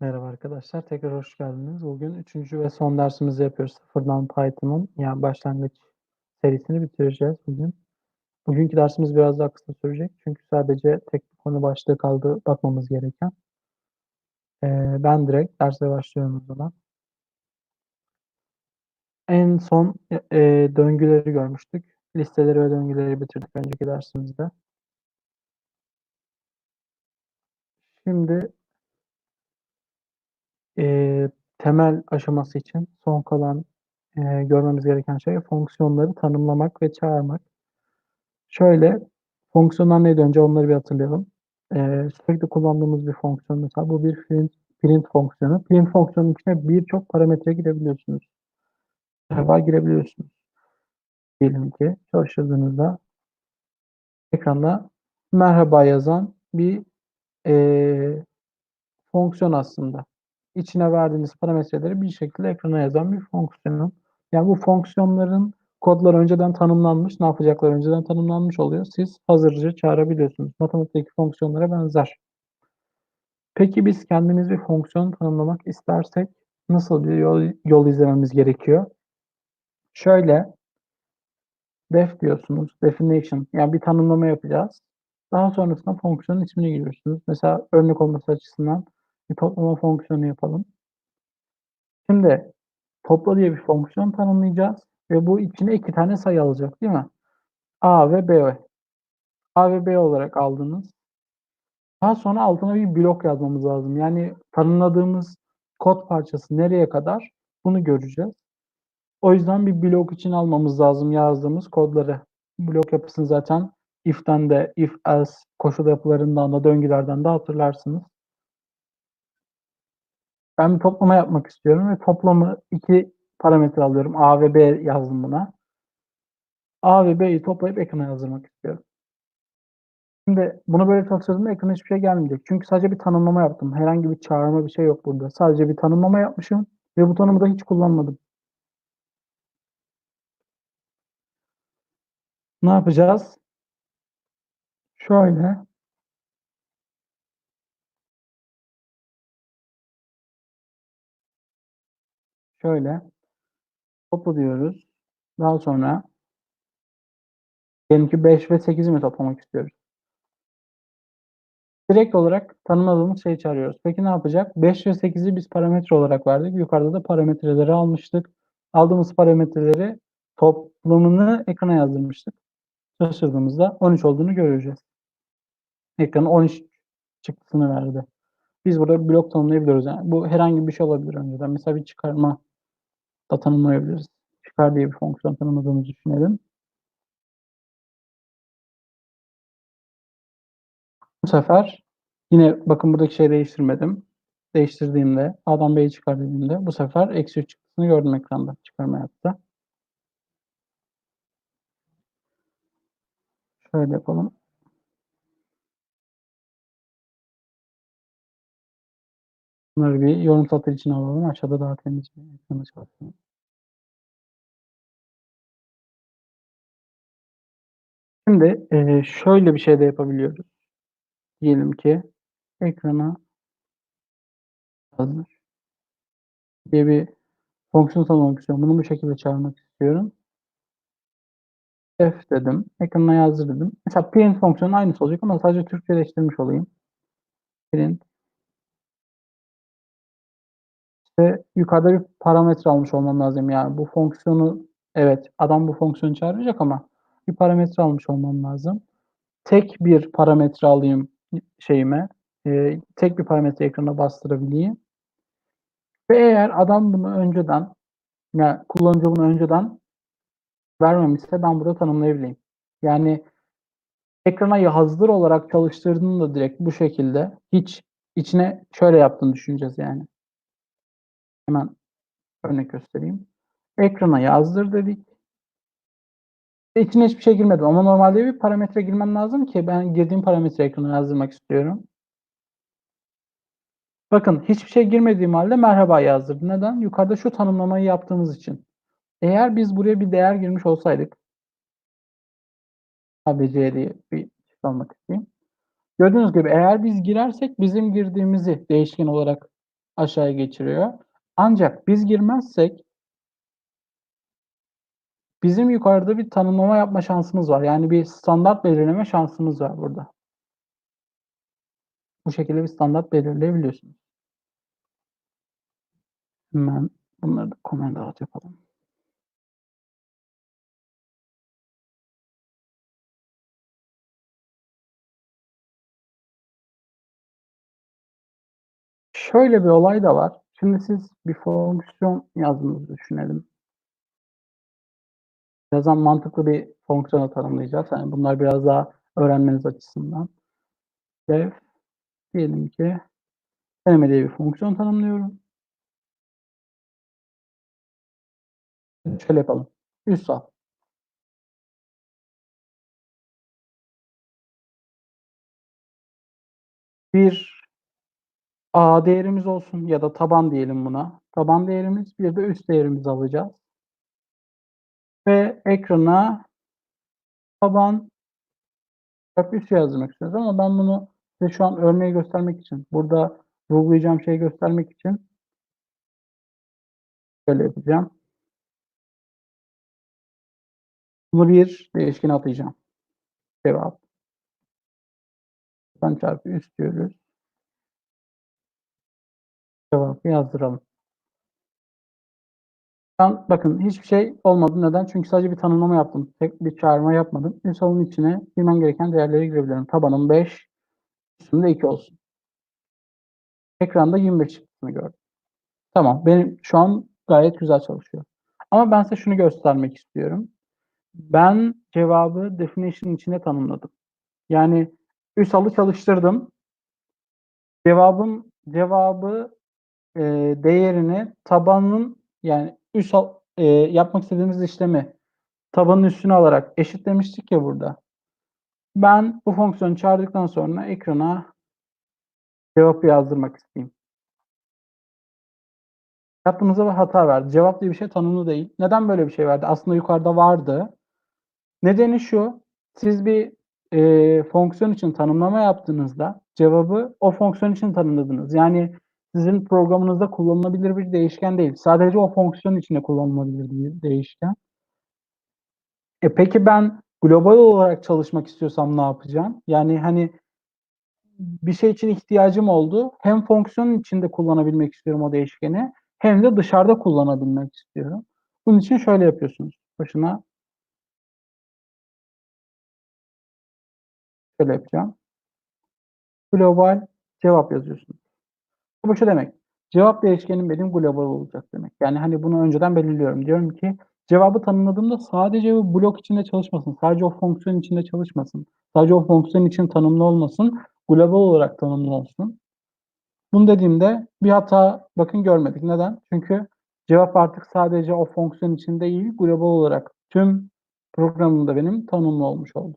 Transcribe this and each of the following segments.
Merhaba arkadaşlar, tekrar hoş geldiniz. Bugün 3. ve son dersimizi yapıyoruz. Sıfırdan Python'ın yani başlangıç serisini bitireceğiz bugün. Bugünkü dersimiz biraz daha kısa sürecek. Çünkü sadece tek bir konu başlığı kaldı bakmamız gereken. Ee, ben direkt derse başlıyorum o zaman. En son e, döngüleri görmüştük. Listeleri ve döngüleri bitirdik önceki dersimizde. Şimdi e, temel aşaması için son kalan e, görmemiz gereken şey fonksiyonları tanımlamak ve çağırmak. Şöyle, fonksiyonlar neydi önce onları bir hatırlayalım. Eee, sürekli kullandığımız bir fonksiyon mesela bu bir print, print fonksiyonu. Print fonksiyonun içine birçok parametre girebiliyorsunuz. Var girebiliyorsunuz. Diyelim ki çalıştırdığınızda ekranda merhaba yazan bir eee, fonksiyon aslında. İçine verdiğiniz parametreleri bir şekilde ekrana yazan bir fonksiyon. Yani bu fonksiyonların kodları önceden tanımlanmış, ne yapacakları önceden tanımlanmış oluyor. Siz hazırca çağırabiliyorsunuz. Matematikteki fonksiyonlara benzer. Peki biz kendimiz bir fonksiyon tanımlamak istersek nasıl bir yol, yol izlememiz gerekiyor? Şöyle def diyorsunuz, definition yani bir tanımlama yapacağız. Daha sonrasında fonksiyonun ismini giriyorsunuz. Mesela örnek olması açısından bir toplama fonksiyonu yapalım. Şimdi topla diye bir fonksiyon tanımlayacağız ve bu içine iki tane sayı alacak değil mi? A ve B. A ve B olarak aldınız. Daha sonra altına bir blok yazmamız lazım. Yani tanımladığımız kod parçası nereye kadar bunu göreceğiz. O yüzden bir blok için almamız lazım yazdığımız kodları. Blok yapısını zaten if'ten de if else koşul yapılarından da döngülerden de hatırlarsınız. Ben bir toplama yapmak istiyorum ve toplamı iki parametre alıyorum. A ve B yazdım buna. A ve B'yi toplayıp ekrana yazdırmak istiyorum. Şimdi bunu böyle çalıştırdığımda ekrana hiçbir şey gelmeyecek. Çünkü sadece bir tanımlama yaptım. Herhangi bir çağırma bir şey yok burada. Sadece bir tanımlama yapmışım ve bu tanımı da hiç kullanmadım. Ne yapacağız? Şöyle şöyle topla diyoruz. Daha sonra diyelim ki 5 ve 8'i mi toplamak istiyoruz? Direkt olarak tanımladığımız şeyi çağırıyoruz. Peki ne yapacak? 5 ve 8'i biz parametre olarak verdik. Yukarıda da parametreleri almıştık. Aldığımız parametreleri toplamını ekrana yazdırmıştık. Çalıştırdığımızda 13 olduğunu göreceğiz. Ekrana 13 çıktısını verdi. Biz burada blok tanımlayabiliyoruz. Yani bu herhangi bir şey olabilir önceden. Mesela bir çıkarma da tanımlayabiliriz. Çıkar diye bir fonksiyon tanımladığımızı düşünelim. Bu sefer yine bakın buradaki şeyi değiştirmedim. Değiştirdiğimde A'dan B'yi çıkar dediğimde bu sefer eksi 3 çıktısını gördüm ekranda çıkarma yaptı. Şöyle yapalım. Bunları bir yorum satır için alalım. Aşağıda daha temiz bir ekranı çalışsın. Şimdi e, şöyle bir şey de yapabiliyoruz. Diyelim ki ekrana yazdır diye bir fonksiyon tanımlamak istiyorum. Bunu bu şekilde çağırmak istiyorum. F dedim. Ekrana yazdır dedim. Mesela print fonksiyonu aynısı olacak ama sadece Türkçeleştirmiş olayım. Print İşte yukarıda bir parametre almış olmam lazım. Yani bu fonksiyonu evet adam bu fonksiyonu çağıracak ama bir parametre almış olmam lazım. Tek bir parametre alayım şeyime. E, tek bir parametre ekrana bastırabileyim. Ve eğer adam bunu önceden yani kullanıcı bunu önceden vermemişse ben burada tanımlayabileyim. Yani ekrana hazır olarak çalıştırdığında direkt bu şekilde hiç içine şöyle yaptığını düşüneceğiz yani. Hemen örnek göstereyim. Ekrana yazdır dedik. İçine hiçbir şey girmedim ama normalde bir parametre girmem lazım ki ben girdiğim parametre ekrana yazdırmak istiyorum. Bakın hiçbir şey girmediğim halde merhaba yazdırdı. Neden? Yukarıda şu tanımlamayı yaptığımız için. Eğer biz buraya bir değer girmiş olsaydık ABC diye bir almak isteyeyim. Gördüğünüz gibi eğer biz girersek bizim girdiğimizi değişken olarak aşağıya geçiriyor. Ancak biz girmezsek bizim yukarıda bir tanımlama yapma şansımız var. Yani bir standart belirleme şansımız var burada. Bu şekilde bir standart belirleyebiliyorsunuz. Hemen bunları da comment out yapalım. Şöyle bir olay da var. Şimdi siz bir fonksiyon yazdığınızı düşünelim. Birazdan mantıklı bir fonksiyonu tanımlayacağız. Yani bunlar biraz daha öğrenmeniz açısından. Def diyelim ki deneme diye bir fonksiyon tanımlıyorum. Şöyle yapalım. Üst al. Bir A değerimiz olsun ya da taban diyelim buna. Taban değerimiz bir de üst değerimizi alacağız. Ve ekrana taban çarpı üst yazdırmak istiyoruz ama ben bunu size şu an örneği göstermek için, burada vurgulayacağım şeyi göstermek için şöyle yapacağım. Bunu bir değişkene atayacağım. Cevap. Taban çarpı üst diyoruz. Cevabı yazdıralım. Ben bakın hiçbir şey olmadı. Neden? Çünkü sadece bir tanımlama yaptım. Tek bir çağırma yapmadım. Ünsalın içine girmem gereken değerleri girebilirim. Tabanım 5, üstümde 2 olsun. Ekranda 25 çıktısını gördüm. Tamam. Benim şu an gayet güzel çalışıyor. Ama ben size şunu göstermek istiyorum. Ben cevabı definition içine tanımladım. Yani Ünsal'ı çalıştırdım. Cevabın cevabı e, değerini tabanın yani üst e, yapmak istediğimiz işlemi tabanın üstüne alarak eşitlemiştik ya burada. Ben bu fonksiyonu çağırdıktan sonra ekrana cevap yazdırmak isteyeyim. Yaptığımızda bir hata verdi. Cevap diye bir şey tanımlı değil. Neden böyle bir şey verdi? Aslında yukarıda vardı. Nedeni şu. Siz bir e, fonksiyon için tanımlama yaptığınızda cevabı o fonksiyon için tanımladınız. Yani sizin programınızda kullanılabilir bir değişken değil. Sadece o fonksiyon içinde kullanılabilir bir değişken. E peki ben global olarak çalışmak istiyorsam ne yapacağım? Yani hani bir şey için ihtiyacım oldu. Hem fonksiyonun içinde kullanabilmek istiyorum o değişkeni hem de dışarıda kullanabilmek istiyorum. Bunun için şöyle yapıyorsunuz. Başına şöyle yapacağım. Global cevap yazıyorsunuz. Bu şu demek. Cevap değişkenim benim global olacak demek. Yani hani bunu önceden belirliyorum. Diyorum ki cevabı tanımladığımda sadece bu blok içinde çalışmasın. Sadece o fonksiyon içinde çalışmasın. Sadece o fonksiyon için tanımlı olmasın. Global olarak tanımlı olsun. Bunu dediğimde bir hata bakın görmedik. Neden? Çünkü cevap artık sadece o fonksiyon için değil, global olarak tüm programımda benim tanımlı olmuş oldu.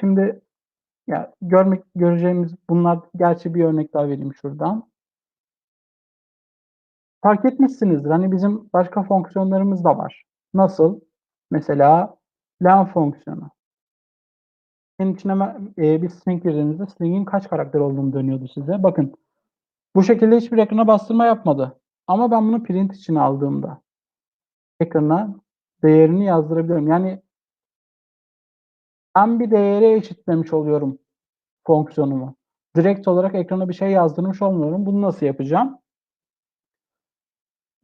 Şimdi ya görmek göreceğimiz bunlar gerçi bir örnek daha vereyim şuradan. Fark etmişsinizdir. Hani bizim başka fonksiyonlarımız da var. Nasıl? Mesela len fonksiyonu. Senin içine e, bir string girdiğinizde string'in kaç karakter olduğunu dönüyordu size. Bakın bu şekilde hiçbir ekrana bastırma yapmadı. Ama ben bunu print için aldığımda ekrana değerini yazdırabiliyorum. Yani ben bir değere eşitlemiş oluyorum fonksiyonumu. Direkt olarak ekrana bir şey yazdırmış olmuyorum. Bunu nasıl yapacağım?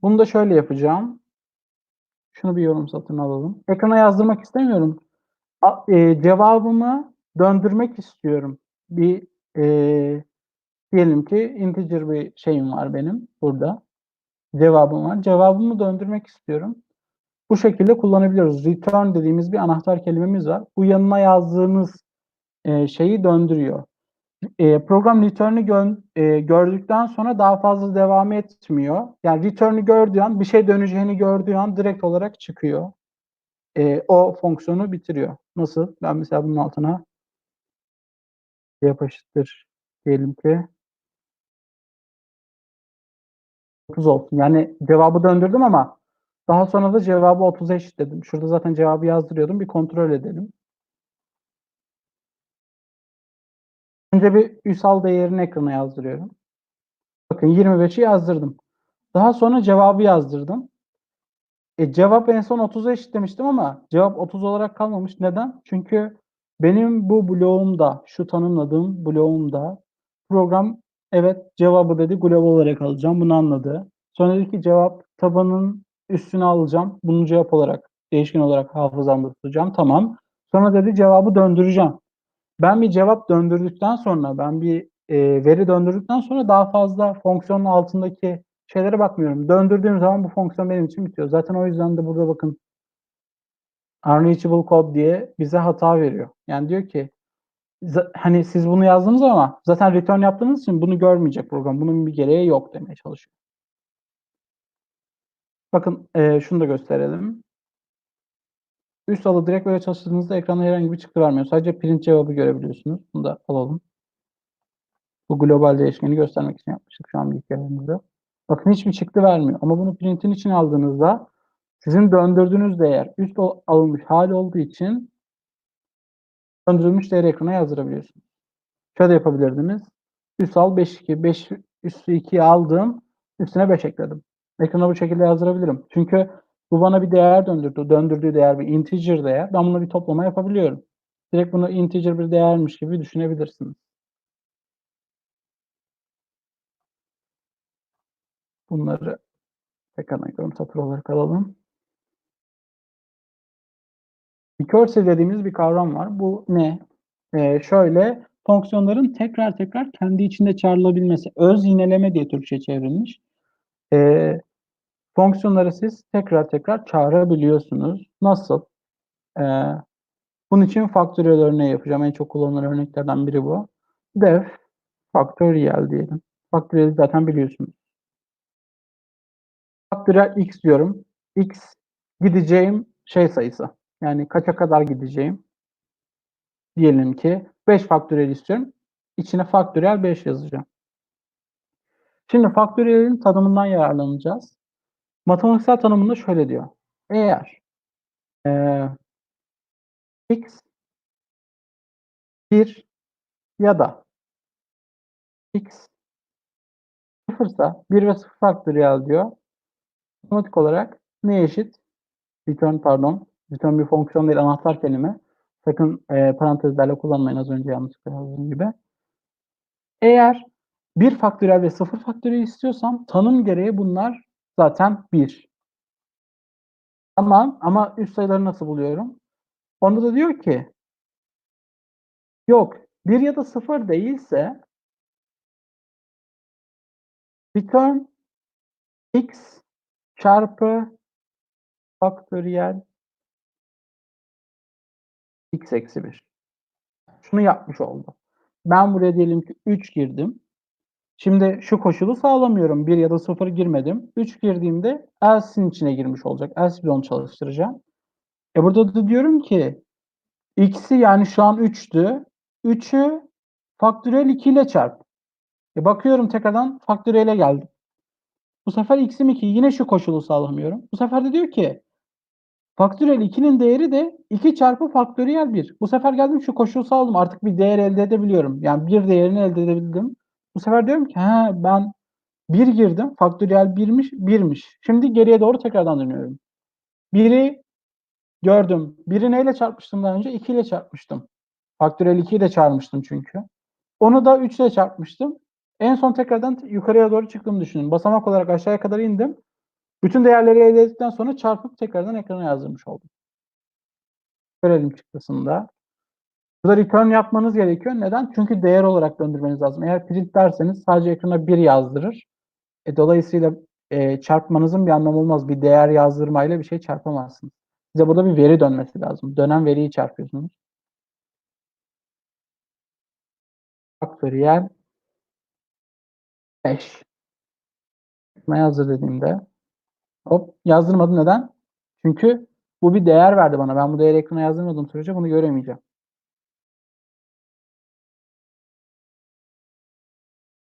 Bunu da şöyle yapacağım. Şunu bir yorum satını alalım. Ekrana yazdırmak istemiyorum. A, e, cevabımı döndürmek istiyorum. Bir e, diyelim ki integer bir şeyim var benim burada. Cevabım var. Cevabımı döndürmek istiyorum. Bu şekilde kullanabiliyoruz. Return dediğimiz bir anahtar kelimemiz var. Bu yanına yazdığımız e, şeyi döndürüyor. E, program return'ü gö e, gördükten sonra daha fazla devam etmiyor. Yani return'ü gördüğü an, bir şey döneceğini gördüğü an direkt olarak çıkıyor. E, o fonksiyonu bitiriyor. Nasıl? Ben mesela bunun altına yapıştır diyelim ki 30 olsun. Yani cevabı döndürdüm ama daha sonra da cevabı 30'a eşitledim. Şurada zaten cevabı yazdırıyordum. Bir kontrol edelim. Önce bir üsal değerini ekrana yazdırıyorum. Bakın 25'i yazdırdım. Daha sonra cevabı yazdırdım. E, cevap en son 30'a eşitlemiştim ama cevap 30 olarak kalmamış. Neden? Çünkü benim bu bloğumda, şu tanımladığım bloğumda program evet cevabı dedi global olarak alacağım. Bunu anladı. Sonra dedi ki cevap tabanın üstüne alacağım. Bunu cevap olarak, değişken olarak hafızamda tutacağım. Tamam. Sonra dedi cevabı döndüreceğim. Ben bir cevap döndürdükten sonra, ben bir e, veri döndürdükten sonra daha fazla fonksiyonun altındaki şeylere bakmıyorum. Döndürdüğüm zaman bu fonksiyon benim için bitiyor. Zaten o yüzden de burada bakın unreachable code diye bize hata veriyor. Yani diyor ki hani siz bunu yazdınız ama zaten return yaptığınız için bunu görmeyecek program. Bunun bir gereği yok demeye çalışıyor. Bakın e, şunu da gösterelim. Üst alı direkt böyle çalıştığınızda ekrana herhangi bir çıktı vermiyor. Sadece print cevabı görebiliyorsunuz. Bunu da alalım. Bu global değişkeni göstermek için yapmıştık şu an bilgisayarımızda. Bakın hiçbir çıktı vermiyor. Ama bunu print'in için aldığınızda sizin döndürdüğünüz değer üst alınmış hali olduğu için döndürülmüş değeri ekrana yazdırabiliyorsunuz. Şöyle yapabilirdiniz. Üst al 5 2 5 üstü 2'yi aldım. Üstüne 5 ekledim. Ekrana bu şekilde yazdırabilirim. Çünkü bu bana bir değer döndürdü. Döndürdüğü değer bir integer değer. Ben bunu bir toplama yapabiliyorum. Direkt bunu integer bir değermiş gibi düşünebilirsiniz. Bunları ekrana ekliyorum. Satır olarak alalım. Recursive dediğimiz bir kavram var. Bu ne? Ee, şöyle fonksiyonların tekrar tekrar kendi içinde çağrılabilmesi. Öz yineleme diye Türkçe çevrilmiş. Ee, fonksiyonları siz tekrar tekrar çağırabiliyorsunuz. Nasıl? Ee, bunun için faktöriyel örneği yapacağım. En çok kullanılan örneklerden biri bu. Def faktöriyel diyelim. Faktöriyel zaten biliyorsunuz. Faktöriyel x diyorum. x gideceğim şey sayısı. Yani kaça kadar gideceğim? Diyelim ki 5 faktöriyel istiyorum. İçine faktöriyel 5 yazacağım. Şimdi faktöriyelin tanımından yararlanacağız. Matematiksel tanımında şöyle diyor. Eğer e, x 1 ya da x sıfırsa 1 ve 0 faktöriyel diyor. Otomatik olarak ne eşit? Return pardon. Return bir fonksiyon değil anahtar kelime. Sakın e, parantezlerle kullanmayın az önce yanlışlıkla yazdığım gibi. Eğer 1 faktöriyel ve 0 faktöriyel istiyorsam tanım gereği bunlar zaten 1. Tamam ama üst sayıları nasıl buluyorum? Onda da diyor ki yok 1 ya da 0 değilse return x çarpı faktöriyel x eksi 1. Şunu yapmış oldu. Ben buraya diyelim ki 3 girdim. Şimdi şu koşulu sağlamıyorum. 1 ya da 0 girmedim. 3 girdiğimde else'in içine girmiş olacak. Else bloğunu çalıştıracağım. E burada da diyorum ki x'i yani şu an 3'tü. 3'ü faktöriyel 2 ile çarp. E bakıyorum tekrardan faktöriyele geldim. Bu sefer x'im 2. Yine şu koşulu sağlamıyorum. Bu sefer de diyor ki faktöriyel 2'nin değeri de 2 çarpı faktöriyel 1. Bu sefer geldim şu koşulu sağladım. Artık bir değer elde edebiliyorum. Yani bir değerini elde edebildim. Bu sefer diyorum ki ha ben 1 girdim. Faktöriyel 1'miş, 1'miş. Şimdi geriye doğru tekrardan dönüyorum. 1'i gördüm. 1'i neyle çarpmıştım daha önce? 2 ile çarpmıştım. Faktöriyel 2'yi de çarpmıştım çünkü. Onu da 3 ile çarpmıştım. En son tekrardan yukarıya doğru çıktığımı düşünün. Basamak olarak aşağıya kadar indim. Bütün değerleri elde ettikten sonra çarpıp tekrardan ekrana yazdırmış oldum. Görelim çıktısında. Burada return yapmanız gerekiyor. Neden? Çünkü değer olarak döndürmeniz lazım. Eğer print derseniz sadece ekrana 1 yazdırır. E, dolayısıyla e, çarpmanızın bir anlamı olmaz. Bir değer yazdırmayla bir şey çarpamazsınız. Size burada bir veri dönmesi lazım. Dönen veriyi çarpıyorsunuz. Faktöriyel 5. Ne yazdır dediğimde hop yazdırmadı. Neden? Çünkü bu bir değer verdi bana. Ben bu değeri ekrana yazdırmadığım sürece bunu göremeyeceğim.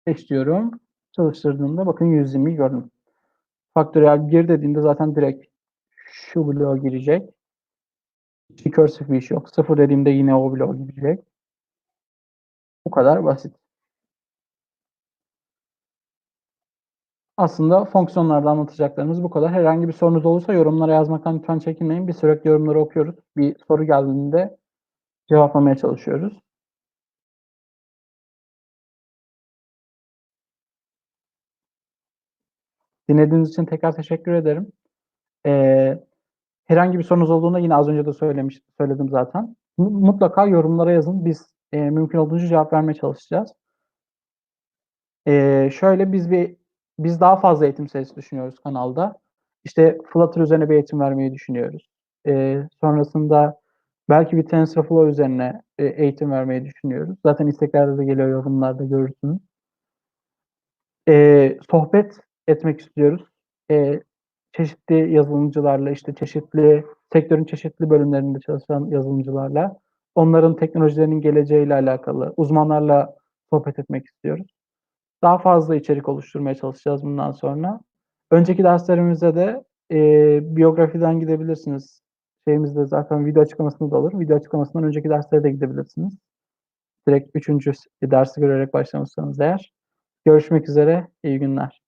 5 diyorum. Çalıştırdığımda bakın 120'yi gördüm. Faktöriyel 1 dediğimde zaten direkt şu bloğa girecek. Recursive bir iş yok. 0 dediğimde yine o bloğa girecek. Bu kadar basit. Aslında fonksiyonlarda anlatacaklarımız bu kadar. Herhangi bir sorunuz olursa yorumlara yazmaktan lütfen çekinmeyin. Biz sürekli yorumları okuyoruz. Bir soru geldiğinde cevaplamaya çalışıyoruz. Dinlediğiniz için tekrar teşekkür ederim. Eee, herhangi bir sorunuz olduğunda yine az önce de söylemiş söyledim zaten. Mu mutlaka yorumlara yazın. Biz, eee, mümkün olduğunca cevap vermeye çalışacağız. Eee, şöyle biz bir biz daha fazla eğitim serisi düşünüyoruz kanalda. İşte Flutter üzerine bir eğitim vermeyi düşünüyoruz. Eee, sonrasında belki bir TensorFlow üzerine, eee, eğitim vermeyi düşünüyoruz. Zaten isteklerde de geliyor, yorumlarda görürsünüz. Eee, sohbet etmek istiyoruz. Eee, çeşitli yazılımcılarla, işte, çeşitli sektörün çeşitli bölümlerinde çalışan yazılımcılarla, onların teknolojilerinin geleceğiyle alakalı uzmanlarla sohbet etmek istiyoruz. Daha fazla içerik oluşturmaya çalışacağız bundan sonra. Önceki derslerimizde de, eee, biyografiden gidebilirsiniz. Şeyimizde zaten video açıklamasında da olur. Video açıklamasından önceki derslere de gidebilirsiniz. Direkt 3. s dersi görerek başlamışsanız eğer. Görüşmek üzere, iyi günler.